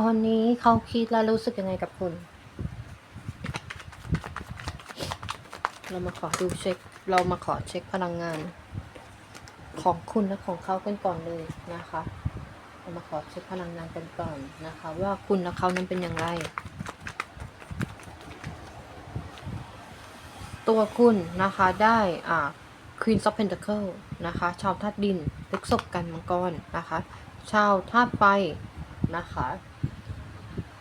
ตอนนี้เขาคิดและรู้สึกยังไงกับคุณ เรามาขอดูเช็ค เรามาขอเช็คพลังงาน ของคุณและของเขากันก่อนเลยนะคะ เรามาขอเช็คพลังงานกันก่อนนะคะ ว่าคุณและเขานั้นเป็นอย่างไร ตัวคุณนะคะได้อ่า Queen of Pentacle นะคะ ชาวธาตุดินพฤกษบกันมังกรนะคะ ชาวธาตุไฟนะคะ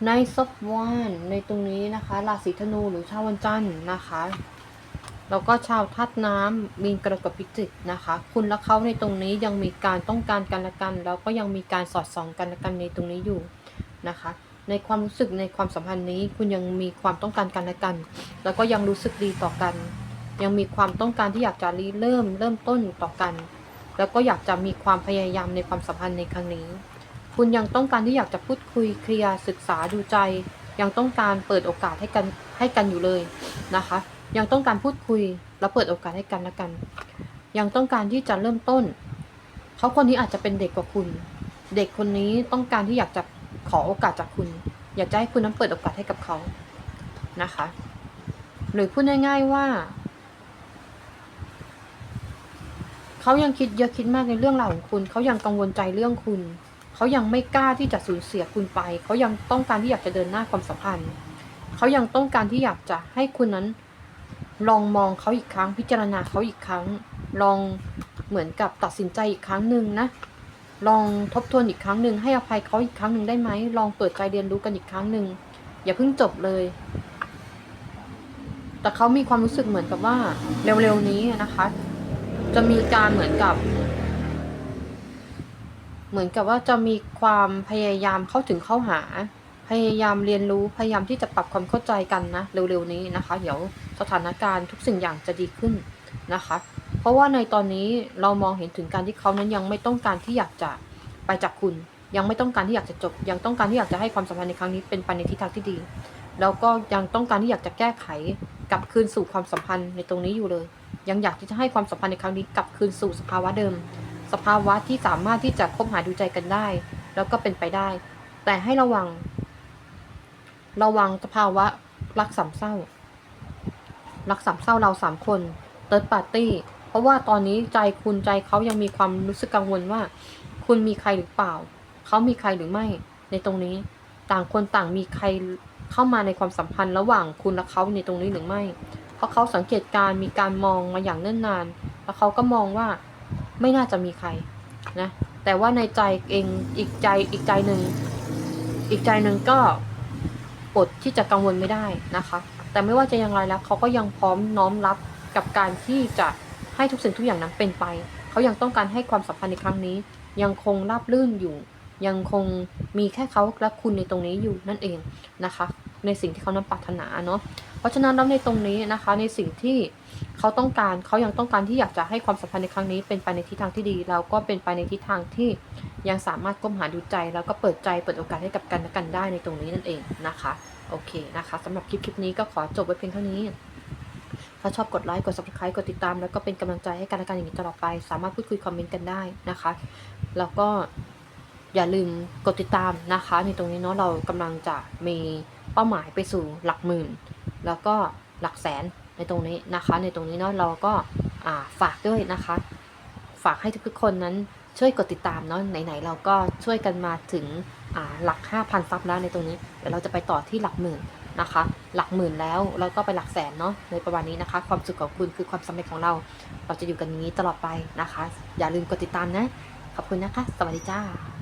ในซบวานในตรงนี้นะคะ ราศีธนูหรือชาววันจันทร์นะคะ แล้วก็ชาวธาตุน้ำมีนกระกับพิจิกนะคะ คุณและเขาในตรงนี้ยังมีการต้องการกันและกัน แล้วก็ยังมีการสอดส่องกันและกันในตรงนี้อยู่นะคะ ในความรู้สึกในความสัมพันธ์นี้ คุณยังมีความต้องการกันและกัน แล้วก็ยังรู้สึกดีต่อกัน ยังมีความต้องการที่อยากจะรีเริ่มเริ่มต้นต่อกัน แล้วก็อยากจะมีความพยายามในความสัมพันธ์ในครั้งนี้ คุณยังต้องการที่อยากจะพูดคุยเคลียร์ศึกษาดูใจ ยังต้องการเปิดโอกาสให้กันให้กันอยู่เลยนะคะ ยังต้องการพูดคุยและเปิดโอกาสให้กันและกัน ยังต้องการที่จะเริ่มต้นเขาคนนี้อาจจะเป็นเด็กกว่าคุณ เด็กคนนี้ต้องการที่อยากจะขอโอกาสจากคุณ อยากจะให้คุณนั้นเปิดโอกาสให้กับเขานะคะ หรือพูดง่าย ๆว่าเขายังคิดเยอะคิดมากในเรื่องราวของคุณ เขายังกังวลใจเรื่องคุณ เขายังไม่กล้าที่จะสูญเสียคุณไป เขายังต้องการที่อยากจะเดินหน้าความสัมพันธ์ เขายังต้องการที่อยากจะให้คุณนั้น ลองมองเขาอีกครั้ง พิจารณาเขาอีกครั้ง ลองเหมือนกับตัดสินใจอีกครั้งหนึ่งนะ ลองทบทวนอีกครั้งหนึ่งให้อภัยเขาอีกครั้งหนึ่งได้ไหม ลองเปิดใจเรียนรู้กันอีกครั้งหนึ่งอย่าเพิ่งจบเลย แต่เขามีความรู้สึกเหมือนกับว่าเร็วๆนี้นะคะ จะมีการเหมือนกับ เหมือนกับว่าจะมีความพยายามเข้าถึงเข้าหา พยายามเรียนรู้พยายามที่จะปรับความเข้าใจกันนะเร็วๆนี้นะคะ เดี๋ยวสถานการณ์ทุกสิ่งอย่างจะดีขึ้นนะคะ เพราะว่าในตอนนี้เรามองเห็นถึงการที่เขานั้นยังไม่ต้องการที่อยากจะไปจากคุณ ยังไม่ต้องการที่อยากจะจบ ยังต้องการที่อยากจะให้ความสัมพันธ์ในครั้งนี้เป็นไปในทิศทางที่ดี แล้วก็ยังต้องการที่อยากจะแก้ไขกลับคืนสู่ความสัมพันธ์ในตรงนี้อยู่เลย ยังอยากที่จะให้ความสัมพันธ์ในครั้งนี้กลับคืนสู่สภาวะเดิม สภาวะที่สามารถที่จะคบหาดูใจกันได้ แล้วก็เป็นไปได้ แต่ให้ระวัง ระวังสภาวะรักสามเศร้า รักสามเศร้าเราสามคนเติร์ดปาร์ตี้เพราะว่าตอนนี้ใจคุณใจเขายังมีความรู้สึกกังวลว่า คุณมีใครหรือเปล่า เขามีใครหรือไม่ ในตรงนี้ ต่างคนต่างมีใครเข้ามาในความสัมพันธ์ระหว่างคุณและเขาในตรงนี้หรือไม่ เพราะเขาสังเกตการมีการมองมาอย่างเนิ่นนาน แล้วเขาก็มองว่า ไม่น่าจะมีใครนะแต่ว่าในใจเองอีกใจอีกใจหนึ่งอีกใจหนึ่งก็อดที่จะกังวลไม่ได้นะคะ แต่ไม่ว่าจะอย่างไรแล้วเขาก็ยังพร้อมน้อมรับกับการที่จะให้ทุกสิ่งทุกอย่างนั้นเป็นไปเขายังต้องการให้ความสัมพันธ์ในครั้งนี้ ยังคงราบรื่นอยู่ ยังคงมีแค่เขาและคุณในตรงนี้อยู่นั่นเองนะคะ ในสิ่งที่เขานั้นปรารถนาเนาะ ราะฉะนั้นแล้วในตรงนี้นะคะ ในสิ่งที่เขาต้องการเขายังต้องการที่อยากจะให้ความสัมพันธ์ในครั้งนี้เป็นไปในทิศทางที่ดี แล้วก็เป็นไปในทิศทางที่ยังสามารถก้มหาดูใจ แล้วก็เปิดใจเปิดโอกาสให้กับกันและกันได้ในตรงนี้นั่นเองนะคะโอเคนะคะสำหรับคลิปคลิปนี้ก็ขอจบไว้เพียงเท่านี้ ถ้าชอบกดไลค์กด subscribe กดติดตาม แล้วก็เป็นกำลังใจให้กันและกันอย่างนี้ตลอดไป สามารถพูดคุยคอมเมนต์กันได้นะคะ แล้วก็อย่าลืมกดติดตามนะคะ ในตรงนี้เนาะเรากำลังจะมีเป้าหมายไปสู่หลักหมื่น แล้วก็หลักแสนในตรงนี้นะคะ ในตรงนี้เนาะเราก็าฝากด้วยนะคะ ฝากให้ทุกๆคนนั้นช่วยกดติดตามเนาะไหนๆเราก็ช่วยกันมาถึงหลัก 5,000ซับแล้วในตรงนี้เดี๋ยวเราจะไปต่อที่หลักหมื่นนะคะ หลักหมื่นแล้วแล้วก็ไปหลักแสนเนาะในประมาณนี้นะคะ ความสุขของคุณคือความสำเร็จของเรา เราจะอยู่กันอย่างนี้ตลอดไปนะคะ อย่าลืมกดติดตามนะ ขอบคุณนะคะ สวัสดีจ้า